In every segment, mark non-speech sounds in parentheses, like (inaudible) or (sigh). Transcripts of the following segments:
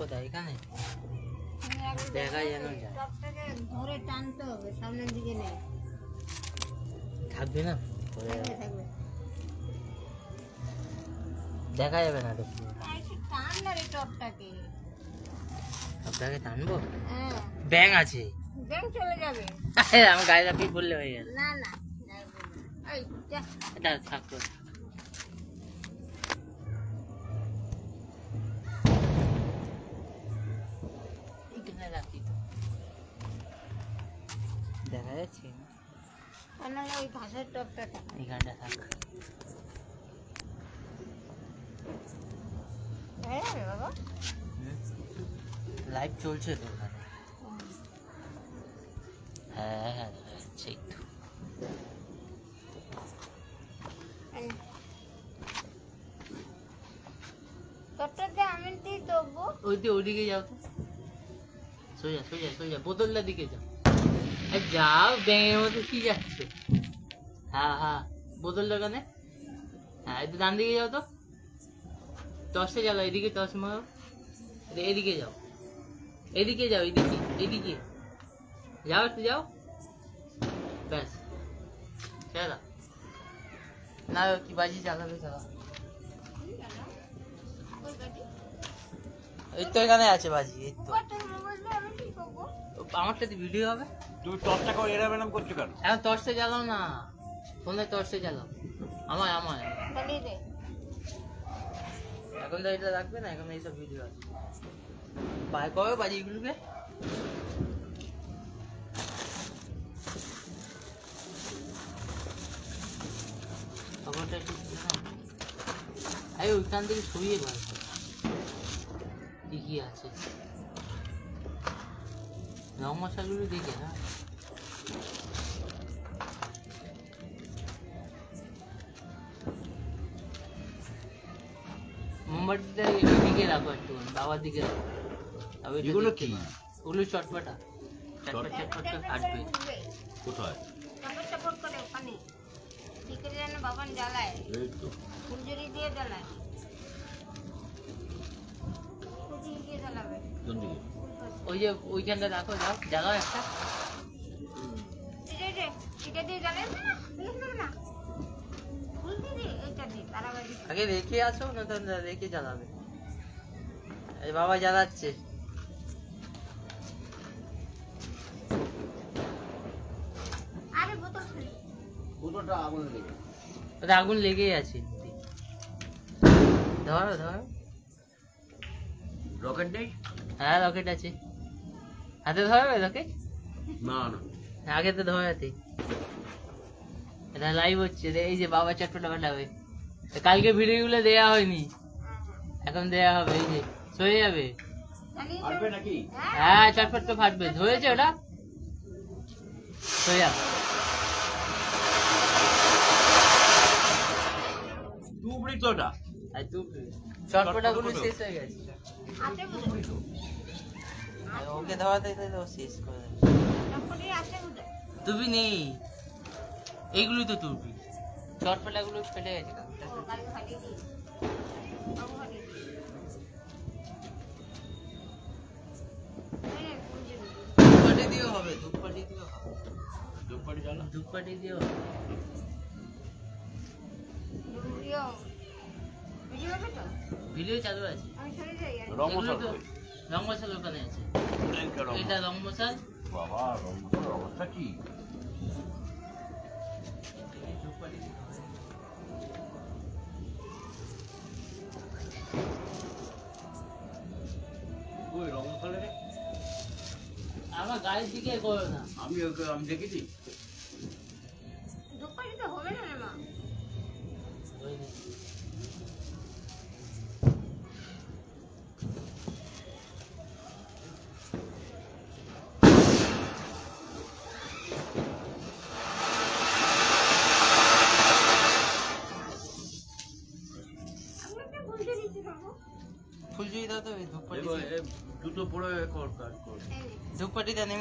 কোথায়? এখানে? দেখা যেন ধরে টানতে হবে সামনের দিকে নেই। থাকবে না। দেখা যাবে না তো আর টান না রে টপটাকে। আপনাকে টানবো? হ্যাঁ। ব্যাং আছে। চলে যাবে। আমার গায়ে চাপিয়ে বললে হয়ে গেল। না না এই এটা থাকতো ওই ঘাসের টপটা টান। এখানটা থাক। বাবা। লাইভ চলছে তো ওখানে। হ্যাঁ হ্যাঁ আমি দিয়ে দেবো ওই তো যাও তো। সোজা সোজা সোজা বোতলটার দিকে যাও। যাও ব্যাঙের মতো কি যাচ্ছে? হ্যাঁ হ্যাঁ। বোতলটা ওখানে হ্যাঁ একটু ডান দিকে যাও তো। টসে চালো এদিকে টস মারো। এদিকে যাও। এদিকে যাও এদিকে এদিকে। যাও একটু যাও। ব্যাস। চালা না কি বাজি চালাবে চালা ওই এই তো এখানে আছে বাজি এই তো। কত বলবে আমি কি করব আমারটা ভিডিও হবে। তুমি টসটা করে এরম করছ কেন? এখন টর্চে জ্বালাও না। ফোনে টর্চে আমায় চালিয়ে দে এখন তো এটা রাখবে না এখন এইসব ভিডিও আছে। বাই কবে বাজি এগুলোকে? খবরটা শুনে নাও। ওইখান থেকে সরিয়ে বার। কি কি আছে? রং মশাগুলো দেখে হ্যাঁ মোমবাতিটা এদিকে রাখো একটু বাবার দিকে রাখো তবে এটা এগুলো দেখতে কি? পাবে। ওগুলো চটপটা চটপট চটপট করে কাটবে উঠবে কোথায় চাপড় চাপড় করে ওখানে বিকেলে যেন বাবান জ্বালায় এই তো ফুলঝুরি দিয়ে জ্বালায় ফুলঝুরি দিয়ে জ্বালাবে কোন দিকে ওই যে ওইখানটা রাখো যাও জ্বালাও একটা এটা এটা এটা দিয়ে জ্বালায় না দেখবে না আগে রেখে আসো না তো রেখে জ্বালাবে এই বাবা জ্বালাচ্ছে আগুন লেগে ওটা আগুন লেগেই আছে। ধরো ধরো। রকেট নেই? হ্যাঁ রকেট আছে। হাতে ধরবে রকেট? না না। আগে তো ধরাতে। এটা লাইভ হচ্ছে রে, এই যে বাবা চটপটা বানাবে। কালকে ভিডিওগুলো দেয়া হয়নি। এখন দেয়া হবে এই যে সয়ে যাবে। হ্যাঁ চটপট তো ফাটবে। ধরেছে ওটা? সয়ে যাবে। তুবড়ি তো ওটা। আর তুই চটপটা গুলো শেষ হয়ে গেছে। ওকে তো শেষ করে তুবি নেই। এইগুলোই তো তুবি চটপটা গুলো ফেটে গেছে। ধূপকাঠি দিয়েও হবে ধূপকাঠি দিয়েও হবে। ধূপকাঠি জ্বালা ধূপকাঠি দিয়েও হবে। ভিডিও। ভিডিও হবে তো? ভিডিও চালু আছে। আমি সরে যাই আর রং মশলা রং মশাল ওখানে আছে। এটা রং মশাল বাবা রং মশলার অবস্থা কি? আমার গায়ের দিকে করো না। আমি ওকে আমি দেখেছি?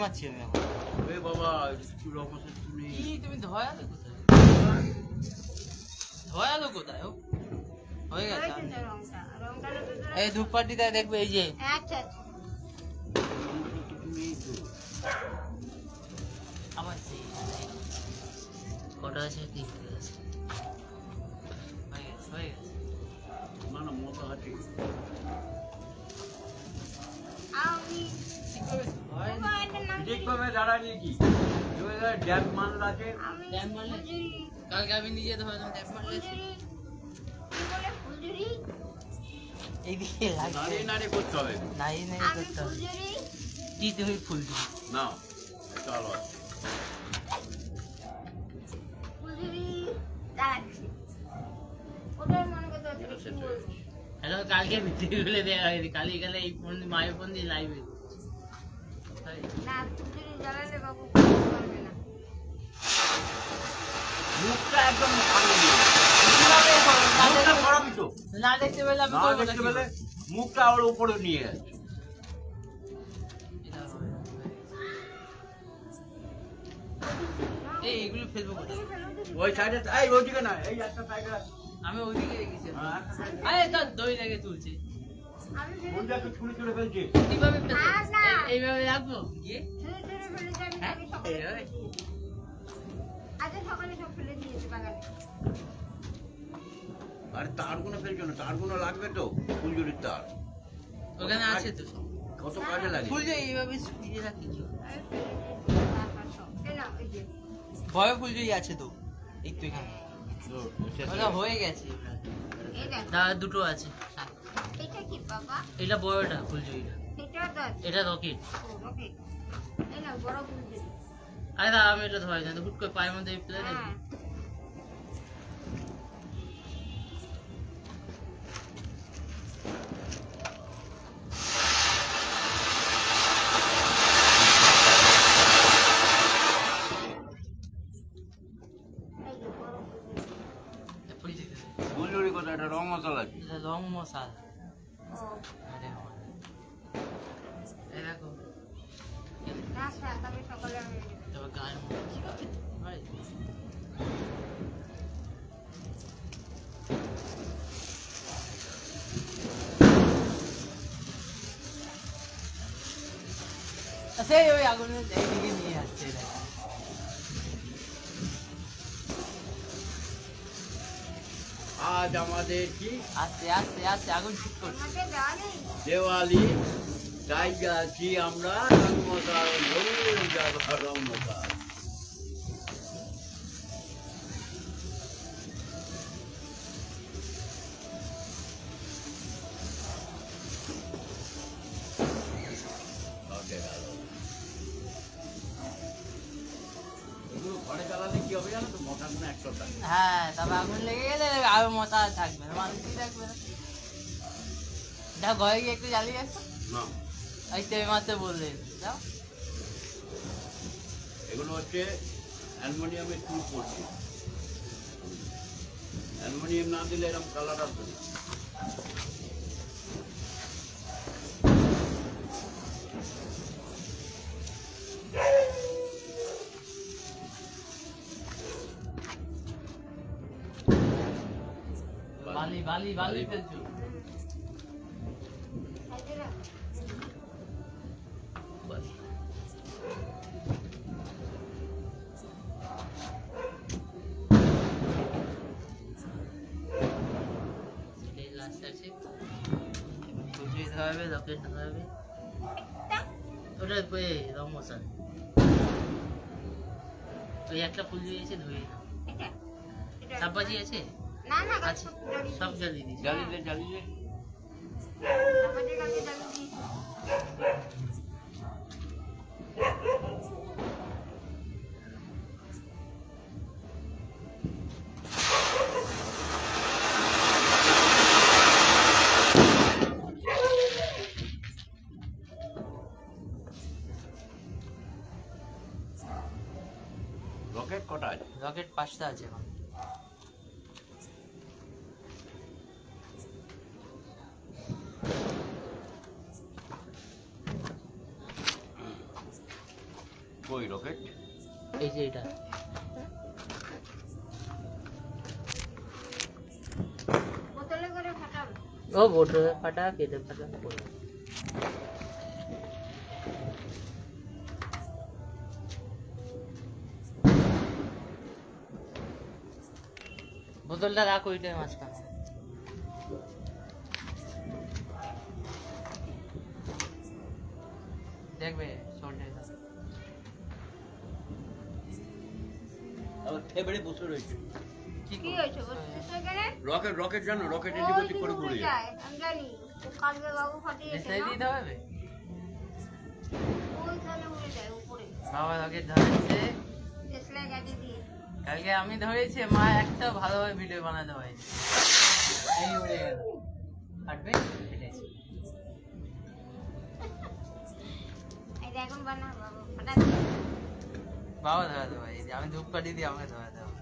ধূপকাঠিটা আমি এখন এ বাবা কি রং তুমি। কি তুমি ধয়ালো কোথায়? ধয়ালো কোথায় ও? হয়ে গেছে এই ধূপপাটিটা দেখবে এই যে। আচ্ছা আচ্ছা। আমার সেই কটা আছে? তিনটে আছে। হয়ে গেছে হয়ে গেছে। না না মতো আছে আমি কি? দাঁড়ানি কি ড্যাম মাল আছে ড্যাম? কালকে আমি নিজে ধরে এইদিকে করতে হবে। নাই নাই করতে হবে। কি তুমি ফুল দিবি না চলো। হ্যালো কালকে হয়েছে কালি গেলে এই ফোন মায়ের ফোন দিয়ে লাইভে ফুলঝুরি জ্বালালে বাবু বুঝতে পারবে না মুখটা একদম না দেখতে পেলে আমি না দেখতে পেলে মুখটা ওর উপরে নিয়ে গেছে এটা হবে না। এই এগুলো ফেলব কোথায়? ওই সাইডে এই ওইদিকে না এই একটা সাইডে আমি ওইদিকে হ্যাঁ। আরে দই লেগে তুলছে। এইভাবে রাখব ফেলেছি হ্যাঁ আরে তারগুলো ফেলছো না তারগুলো লাগবে তো ফুলঝুরির তার। ওখানে আছে তো কত কাজে লাগে। ফুল যে এইভাবে শুকিয়ে রাখি ভয় ফুল যে আছে তো একটু এখানে। ওটা হয়ে গেছে এই দুটো আছে এটা কি বাবা? এটা বড়টা ফুলজুরিটা এটা এটা রকেট বড় ফুলঝুরি। আরে আমি এটা ধরে দেন হুট করে পায়ের মধ্যে ফেলে হয়? সেই ওই আগুনের এইদিকে নিয়ে যাচ্ছে আজ আমাদের কি? আস্তে আস্তে আস্তে আগুন ঠিক করছে। দেওয়ালি তাই যাচ্ছি আমরা? রং মশাল ঘরে গিয়ে একটু জ্বালিয়ে আসো। না। এই তো মাত্র বললে। যাও। এগুলো হচ্ছে অ্যালুমিনিয়ামের টুল পড়ছে। অ্যালুমিনিয়াম না দিলে এরকম কালার আসবে না। বালি বালি বালি ফেলছো রং মশাল ওই একটা ফুলজুরি আছে ধুয়ে সাববাজি আছে? না না সব জ্বালিয়ে দিয়েছে। জ্বালিয়ে দে, জ্বালিয়ে পাঁচটা আছে এখন। কই রকেট? এই যে এটা। বোতলে করে ফাটাবো ও বোটে ফাটা কেটে ফাটা বোতলটা রাখ ওইটাই মাঝখানে। দেখবে শর্টে। আবার ফেবড়ে বসে রয়েছে। কি কি হয়েছে? রকেট রকেট জানো রকেট ওই করে ঘুরে যায়। যায় আমি জানি। কালকে বাবু ফাটিয়েছে দেশলাই দিতে হবে। ওইখানে উড়ে যায় উপরে। বাবা আগে ধরেছে। কালকে আমি ধরেছি মা একটা ভালোভাবে ভিডিও বানাতে পারি এই উড়ে গেল। বাবু ধরাতে পারি আমি ধূপ কাটি দিয়ে আমাকে ধরাতে হবে।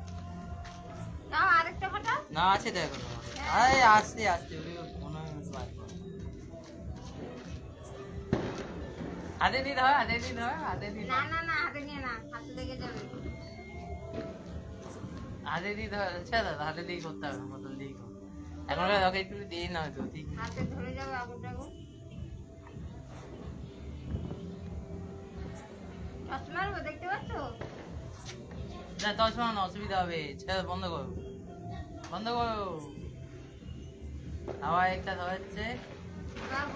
না আছে তো এখন আরে আসতে আসতে ওই হয় বার করো। হাতে দিতে হয় হাতে হয় না না না হাতে নিয়ে না হাতে লেগে যাবে। হাতে দিতে হয় আচ্ছা দাদা হাতে দিয়ে করতে হবে বোতল দিয়ে এখন ওকে দিয়ে না হয়তো ঠিক হাতে ধরে যাবে আগুন টাগুন দেখতে পাচ্ছ? না অসুবিধা হবে। ছেড়ে বন্ধ করো। বন্ধ করো। একটা ধরাচ্ছে বাবু,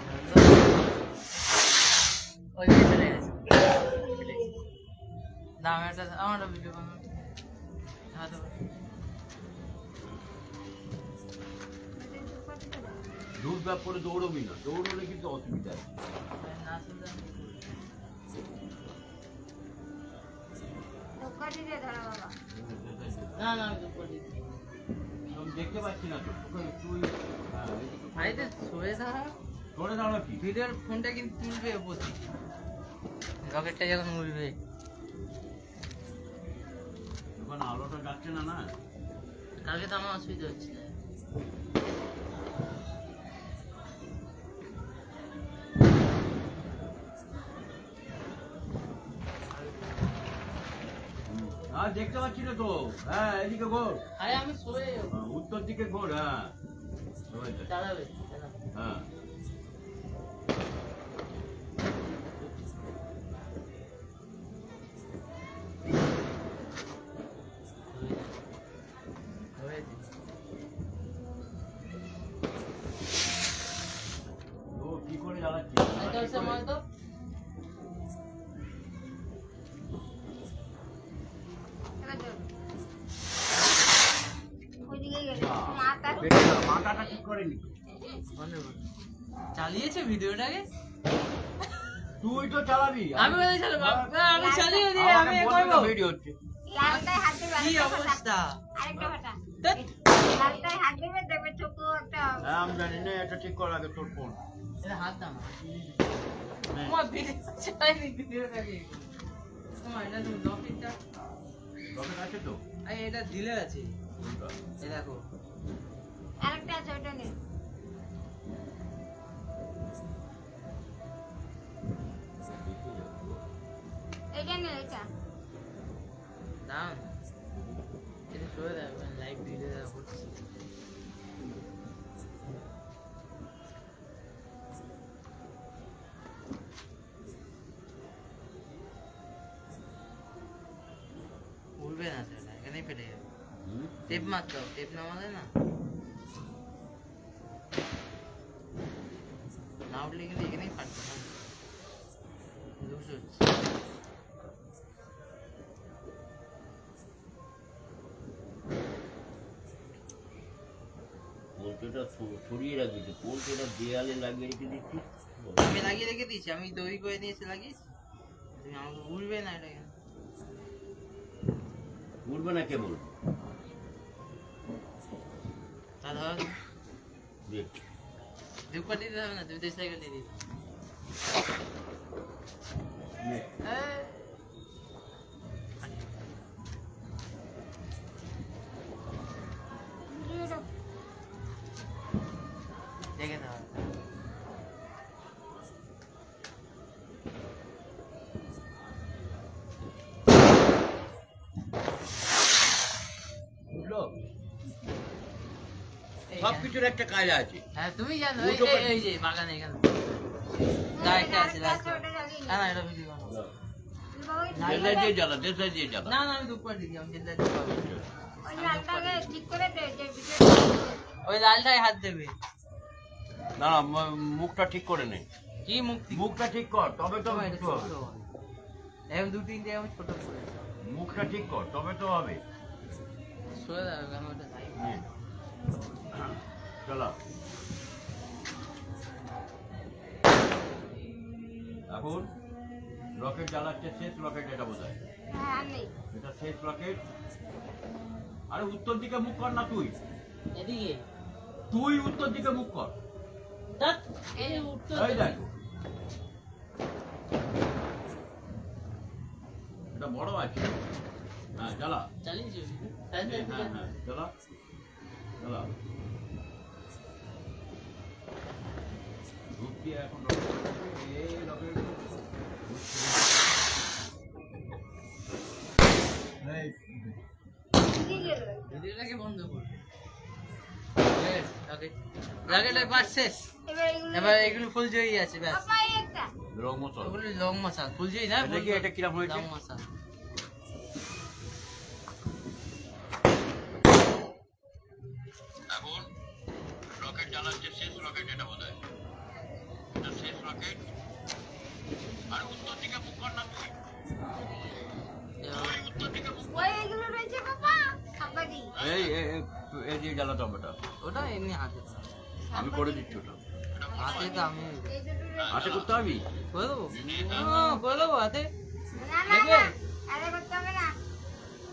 ওই চলে গেছে। না আমি একটা আমার একটা ভিডিও বানাবো। দুধ ব্যাপ করে দৌড়বি না দৌড়লে কিন্তু অসুবিধা আছে। না না। দেখতে পাচ্ছি না তো। তুই হ্যাঁ, এদিকে ভাই সরে দাঁড়া সরে দাঁড়া কি? ভিডিওর ফোনটা কিন্তু তুলবে থেকে রকেটটা যখন উঠবে। ওখানে আলোটা যাচ্ছে না না? কালকে তো আমার অসুবিধা হচ্ছে আর দেখতে পাচ্ছি না তো হ্যাঁ এদিকে ঘোর। আরে আমি হ্যাঁ, উত্তর দিকে ঘোর হ্যাঁ। হ্যাঁ। মাথাটা ঠিক করে নি। বন্ধ কর। চালিয়েছে ভিডিওটাকে? তুই তো চালাবি। আমি বলে চালাবো। আমি চালিয়ে দিয়ে আমি করব। ভিডিও হচ্ছে। লালটায় হাত দিবে কি অবস্থা? আরেকটা ফাটা। ধ্যাৎ। হাত দিবে দেখবে চোখু একটা হ্যাঁ আমি জানি না এটা ঠিক করার আগে তোর ফোন এটা হাত দাও আমার ভিডিও চালাইনি ভিডিওটাকে তোমার এটা তুমি লকেটটা রকেট আছে তো? এটা দিলে আছে। এই দেখো। আরেকটা আছে ওটা এটা নে এটা দাও না। এটা সরে দাও লাইভ না সেটা এখানেই ফেটে যাবে। টেপ মারতে হবে টেপ না মারলে না না। ছড়িয়ে রাখবি তো পোল্ট্রিটা দেয়ালে লাগিয়ে রেখে দিচ্ছিস আমি লাগিয়ে রেখে দিয়েছি। আমি তৈরি করে নিয়েছি লাগিয়েছি তুমি আমাকে উঠবে না এটা? উঠবে না কেবল তা ধরো। দুপা দিতে হবে না তুমি সাইকেল দিয়ে দিতে কিছুর একটা কাজ আছে। হ্যাঁ তুমি জানো এই উল্টো এই-। যে বাগানে এখানে। না একটা আছে লাস্ট না না এটা ভিডিও না, দিয়ে জ্বালা দেশে দিয়ে জ্বালা। না না আমি দুপুর আমি ওই লালটাকে ঠিক করে দে যে ওই লালটাই হাত দেবে। না না মুখটা ঠিক করে নে। কি মুক্তি মুখটা ঠিক কর তবে তো। হবে। দু তিনটে আমি ছোট করে মুখটা ঠিক কর তবে তো হবে। সরে দাও আমি ওটা এখন রকেট জ্বালাচ্ছে শেষ রকেট এটা বোধ হয় হ্যাঁ এটা শেষ রকেট। আরে উত্তর দিকে মুখ কর না তুই। এদিকে। তুই উত্তর দিকে মুখ কর। এটা বড় আছে। হ্যাঁ জ্বালা। চালিয়েছি হ্যাঁ হ্যাঁ হ্যাঁ জ্বালা। জ্বালা। বন্ধ কর। রাগেট একবার শেষ। এবার এগুলো এবার এগুলো ফুল জয়ী আছে ব্যাস। মশলা। ওগুলো লং মশাল। ফুল জয়ী না? এটা কি এটা কিরম হয়েছে? লং মশাল। এমনি হাতে আমি করে দিচ্ছি ওটা। হাতে তো আমি হাতে করতে হবে? করে দেবো? হ্যাঁ, করে দেবো হাতে। না না দেখবে? না আরে করতে হবে না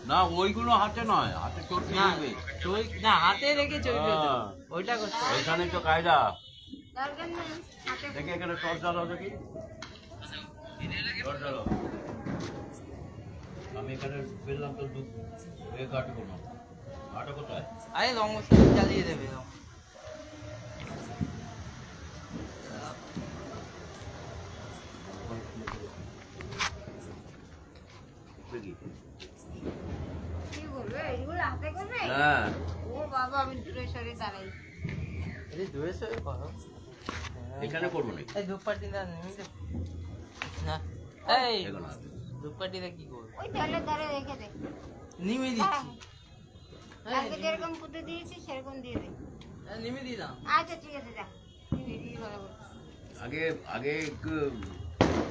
না ওইগুলো হাতে নয় হাতে না দিবে। চই না হাতে রেখে চলবে তো। হ্যাঁ। ওইটা করতে হবে। এখানে তো কায়দা। দেখি এখানে টর্চ জ্বালাও দেখি। টর্চ জ্বালাও। আমি এখানে পেলাম তো দু এ গাটি করলাম গাটা কোথায় আরে লং চালিয়ে দেবে হ্যাঁ। ও বাবা আমি দূরে সরে দাঁড়াই। এই দূরে সরে করো এখানে করব নাকি? এই ধূপপাটিটা নেমে দে না। এই এখানে কি করবে? ওই জলের ধারে রেখে দে। নিমে দিচ্ছি। এই, আজকে যেরকম পুঁতে দিয়েছি সেরকম দিয়ে দে। আচ্ছা ঠিক আছে যা। দিয়ে আগে আগে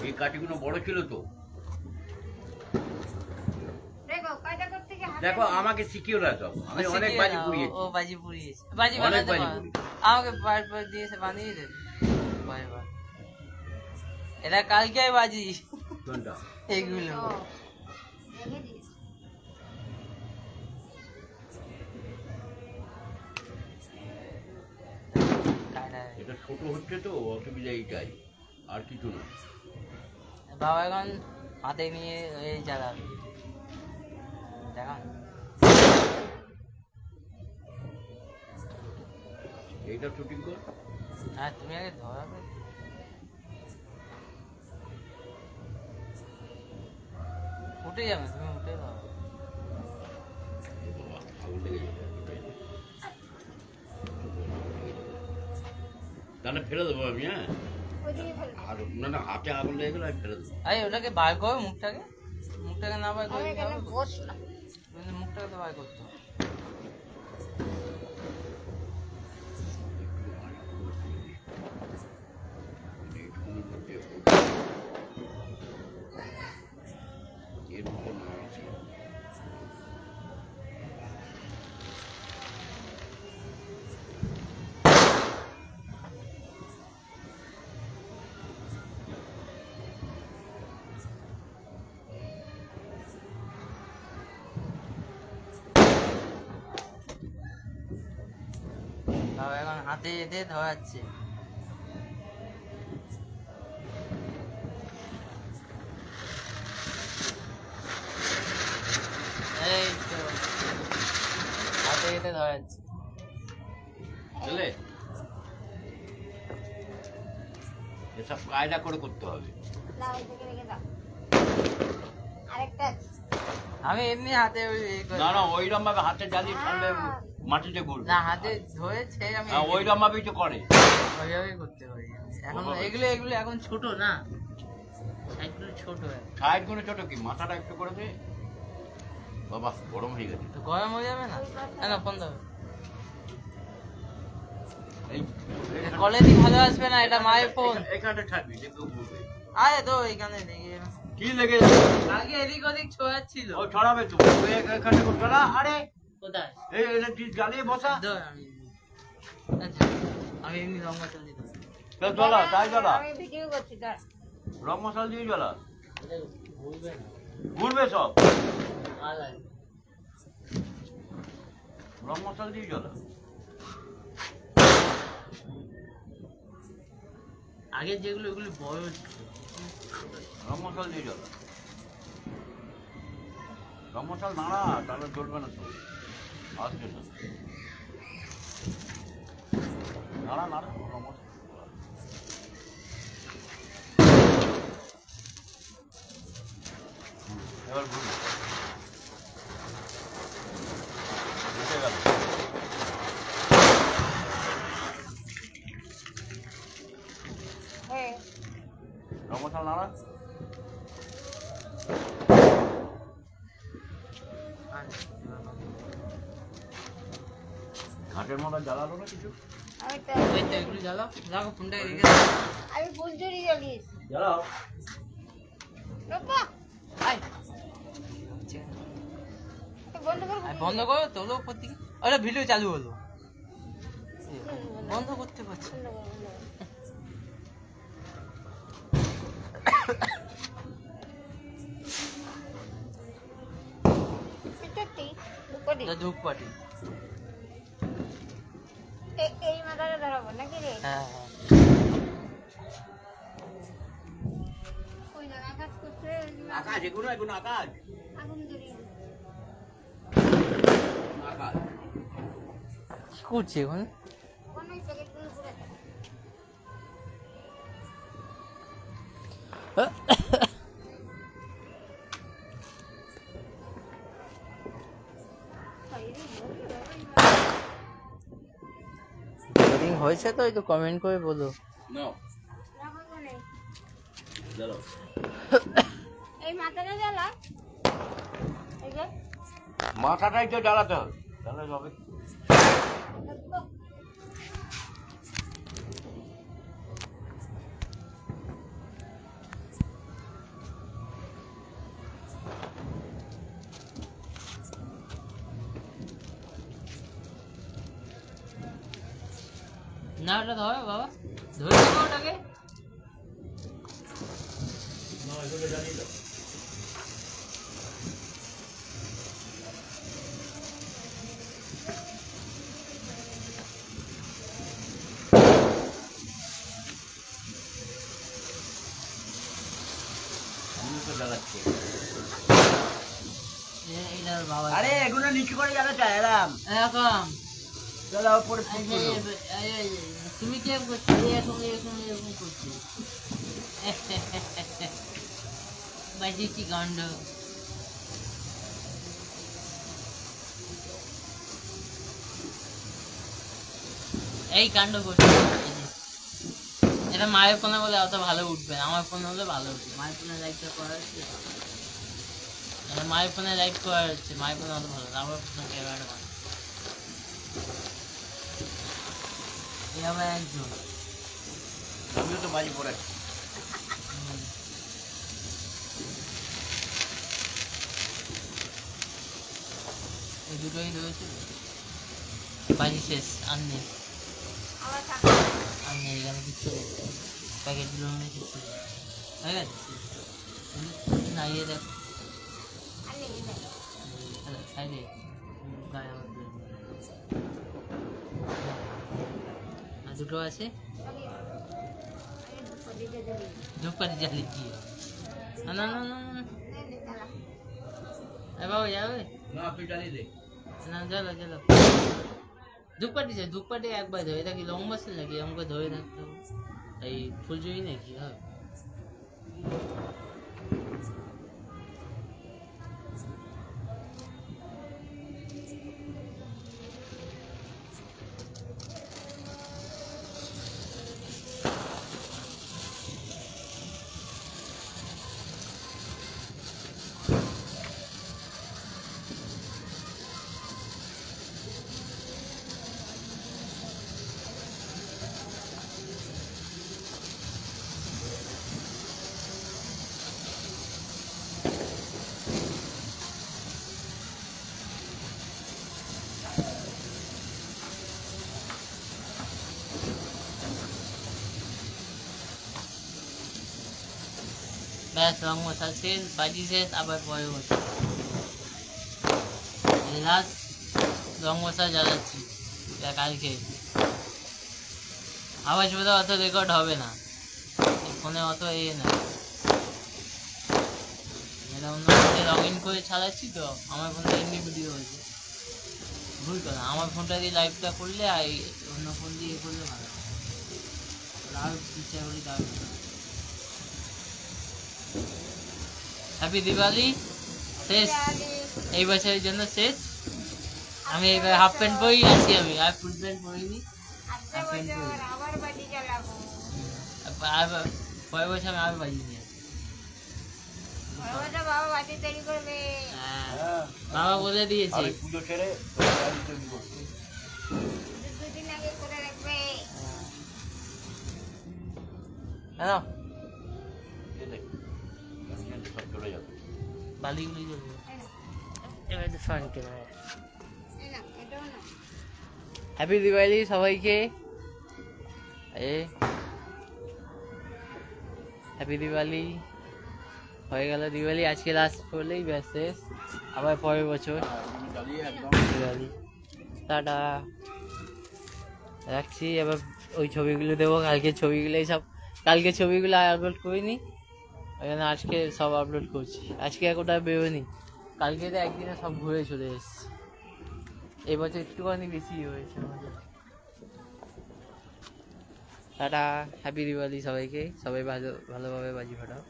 এই কাঠিগুলো বড় ছিল তো। দেখো আমাকে শিখিও না সব। আমি অনেক বাজি পুড়িয়েছি ও বাজি পুড়িয়েছে। বাজি বানাতে পারো। আমাকে বার বার দিয়েছে বানিয়ে দে। এটা কালকে বাজি। কোনটা? এইগুলো এটা ছোট হচ্ছে তো অসুবিধা এইটাই আর কিছু না। বাবা এখন হাতে নিয়ে এই চালাবে দেখান। এইটা শুটিং কর। হ্যাঁ তুমি আগে ধরাবে উঠে যাবে তুমি উঠে যাবে। তাহলে ফেলে দেবো আমি হ্যাঁ। আর না না হাতে আগুন লেগে গেলে আমি ফেলে দেবো। আরে ওটাকে বার করো মুখটাকে। মুখটাকে না বার করে মুখটাকে তো বার করতে হবে। হাতে এতে ধরাচ্ছে এই তো হাতে এতে ধরাচ্ছে বুঝলে এসব কায়দা করে করতে হবে। আমি এমনি হাতে না না ওইরকম ভাবে হাতে জ্বালিয়ে হ্যাঁ, মাটিতে ঘুরবে না হাতে ধরেছে আমি হ্যাঁ ওই রমাবি তো করে। ওইভাবেই করতে পারি। এখন এগুলো এগুলো এখন ছোট না। সাইডগুলো ছোট এখন। সাইড ছোট কি? মাথাটা একটু করে দে। বাবা গরম হয়ে গেছে। তো গরম হয়ে যাবে না? না না ফোন দাও কোয়ালিটি ভালো আসবে না এটা মায়ের ফোন এখানে- কেউ আরে তো এখানে দেখি কি লেগে? আগে এদিক ওদিক ছোঁয়াচ্ছিল। ও ছড়াবে তো। এখানে ছড়া আরে কোথায়? এই এটা তুই জ্বালিয়ে বসা। আমি আচ্ছা এমনি রং মশলা দিতে তো তাই জ্বলা? আমি ভিডিও করছি দাঁড়া রং মশলা দিয়ে জ্বলা? ঘুরবে সব? রং মশলা দিয়ে জ্বলা? আগে যেগুলো ওগুলো বড় ছিল। রং মশলা দিয়ে জ্বলা। রং মশলা নাড়া তাহলে জ্বলবে না তো। না নাড়া নাড়া রং মশলা হুম, এবার ঘুরবে গেল হ্যাঁ রং মশলা নাড়া ঘাটের মতো জ্বালালো না কিছু? জ্বালাও। বাবা বন্ধ করো তোলো দিকে। আরে ভিডিও চালু হলো। বন্ধ করতে পারছি না। (coughs) ধরাবো নাকি রে হ্যাঁ আকাশ করছে আকাশ এগুলো এগুলো আকাশ আগুন আকাশ কি করছে এখন হয়েছে তো একটু কমেন্ট করে বলো। এই মাথাটা জ্বালা। মাথাটা একটু মাথাটাই তো জ্বালাতে হবে। তাহলে হবে। ধরো বাবা। ধরে দেবো ওটাকে। বাবা। আরে এগুলো নিচু করে জ্বালাতে এরাম এরকম। জ্বালা উপরে তুমি কি করছ? এরকম এরকম এরকম করছ। বাজি কি গন্ড। এই কাণ্ড করছে। এটা মায়ের ফোনে বলে অত ভালো উঠবে না, আমার ফোনে হলে ভালো উঠবে। মায়ের ফোনে লাইকটা করা হচ্ছে? মায়ের ফোনে লাইক করা হচ্ছে, মায়ের ফোনে অত ভালো আমার ফোনে ক্যামেরাটা এই আবার একজন। আমিও তো বাজি পড়ে এই দুটোই রয়েছে। বাজি শেষ আর নেই। আর নেই এখানে কিচ্ছু প্যাকেটগুলো মনে কিচ্ছু নেই। হয়ে না ইয়ে দেখো। সাইডে দুটো আছে। ধূপকাঠি জ্বালিয়ে দিয়ে না না না জ্বালা বাবা যাবে না চলো চলো ধূপকাঠি চাই ধূপকাঠি একবার ধরে থাকি লং বাসে নাকি? আমাকে ধরে থাকতে হবে। এই ফুলজুই নাকি হবে ব্যাস রং মশা শেষ বাজি শেষ আবার পরের বছর লাস্ট রং মশা জ্বালাচ্ছি কালকে আওয়াজ বোধহয় অত রেকর্ড হবে না ফোনে অত এ না এটা অন্য লগ ইন করে ছাড়াচ্ছি তো আমার ফোনটা এমনি ভিডিও হয়েছে ভুল কথা আমার ফোনটা দিয়ে লাইভটা করলে আর অন্য ফোন দিয়ে করলে ভালো আর ইচ্ছা করি তার হ্যাপি দিওয়ালি শেষ এই বছরের জন্য শেষ আমি এবার হাফ প্যান্ট পরেই আছি আমি আর ফুল প্যান্ট পরিনি। আবার আর পরের বছর আমি আবার বাজি নিয়ে বাবা হ্যাঁ, বাবা বলে দিয়েছে। পুজো হ্যাঁ বালিগুলি এবার তো ফ্রন্ট ক্যামেরা। হ্যাপি দিওয়ালি সবাইকে এ হ্যাপি দিওয়ালি হয়ে গেল দিওয়ালি আজকে লাস্ট করলেই ব্যাস শেষ আবার পরের বছর দিওয়ালি টাটা রাখছি এবার ওই ছবিগুলো দেবো কালকে ছবিগুলোই সব কালকে ছবিগুলো আপলোড করিনি জন্য আজকে সব আপলোড করছি। আজকে একটা বেরোনি কালকে তো একদিনে সব ঘুরে চলে এসেছি। এবছর একটুখানি বেশি হয়েছে টাটা হ্যাপি দিওয়ালি সবাইকে। সবাই ভালো, ভালোভাবে বাজি ফাটাও।